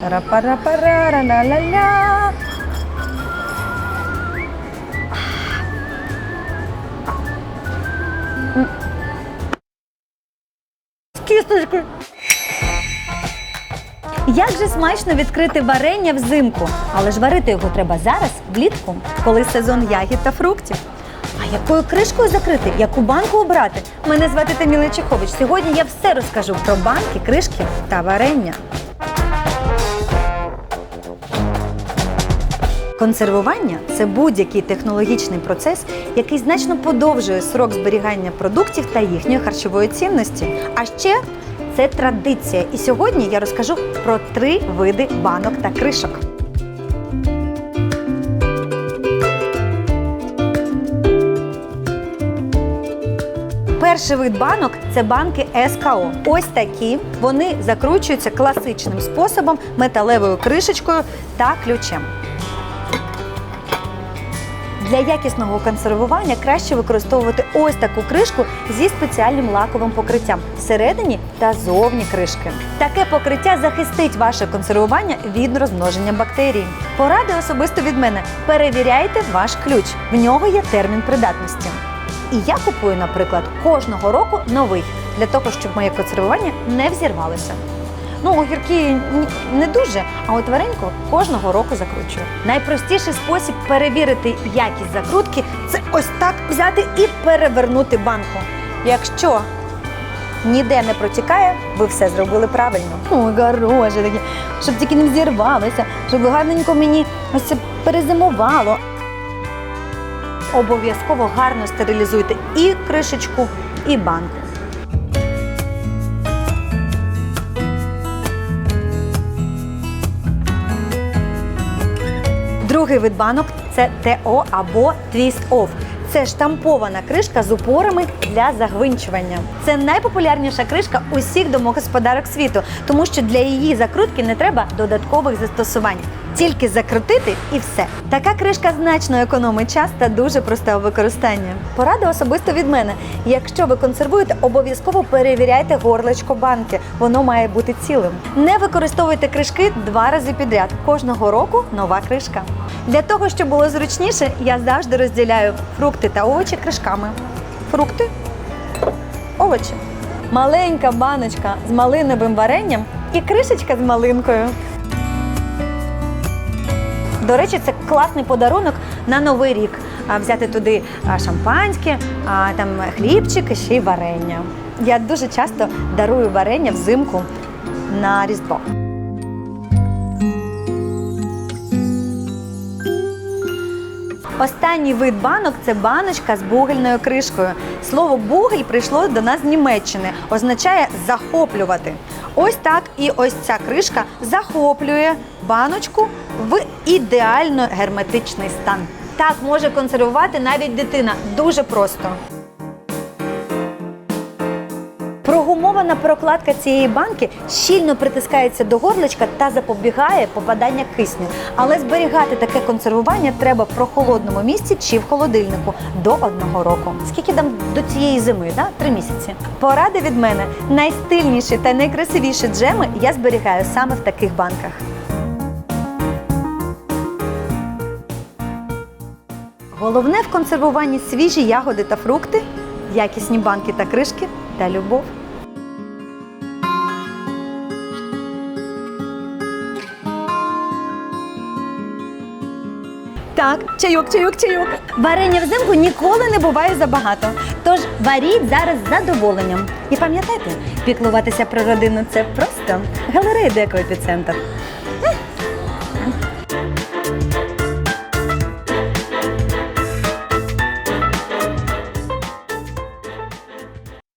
Ра-пара-пара-ра-ла-ля-ля. З кісточкою. Як же смачно відкрити варення взимку, але ж варити його треба зараз, влітку, коли сезон ягід та фруктів. А якою кришкою закрити? Яку банку обрати? Мене звати Таміла Чехович. Сьогодні я все розкажу про банки, кришки та варення. Консервування це будь-який технологічний процес, який значно подовжує срок зберігання продуктів та їхньої харчової цінності. А ще це традиція. І сьогодні я розкажу про три види банок та кришок. Перший вид банок це банки СКО. Ось такі. Вони закручуються класичним способом металевою кришечкою та ключем. Для якісного консервування краще використовувати ось таку кришку зі спеціальним лаковим покриттям всередині та зовні кришки. Таке покриття захистить ваше консервування від розмноження бактерій. Поради особисто від мене: перевіряйте ваш ключ. В нього є термін придатності. І я купую, наприклад, кожного року новий для того, щоб моє консервування не взірвалося. Ну, огірки не дуже, а от вареньку кожного року закручую. Найпростіший спосіб перевірити якість закрутки це ось так взяти і перевернути банку. Якщо ніде не протікає, ви все зробили правильно. Ой, хороше таке, щоб тільки не взірвалося, щоб гарненько мені ось це перезимувало. Обов'язково гарно стерилізуйте і кришечку, і банку. Другий вид банок це ТО або Twist Off. Це штампована кришка з упорами для загвинчування. Це найпопулярніша кришка усіх домогосподарок світу, тому що для її закрутки не треба додаткових застосувань. Тільки закрутити і все. Така кришка значно економить час та дуже проста у використанні. Порада особисто від мене. Якщо ви консервуєте, обов'язково перевіряйте горлечко банки. Воно має бути цілим. Не використовуйте кришки два рази підряд. Кожного року нова кришка. Для того, щоб було зручніше, я завжди розділяю фрукти та овочі кришками. Фрукти, овочі. Маленька баночка з малиновим варенням і кришечка з малинкою. До речі, це класний подарунок на новий рік. Взяти туди шампанське, а, там хлібчик і ще й варення. Я дуже часто дарую варення взимку на Різдво. Останній вид банок це баночка з бугельною кришкою. Слово бугель прийшло до нас з Німеччини, означає захоплювати. Ось так і ось ця кришка захоплює баночку в ідеально герметичний стан. Так може консервувати навіть дитина. Дуже просто. Прогумована прокладка цієї банки щільно притискається до горлечка та запобігає попадання кисню. Але зберігати таке консервування треба в прохолодному місці чи в холодильнику до одного року. Скільки там до цієї зими? Да? Три місяці. Поради від мене найстильніші та найкрасивіші джеми я зберігаю саме в таких банках. Головне в консервуванні свіжі ягоди та фрукти, якісні банки та кришки та любов. Так, чайок, чайок, чайок. Варення взимку ніколи не буває забагато. Тож варіть зараз з задоволенням. І пам'ятайте, піклуватися про родину це просто галерея Деко Епіцентр.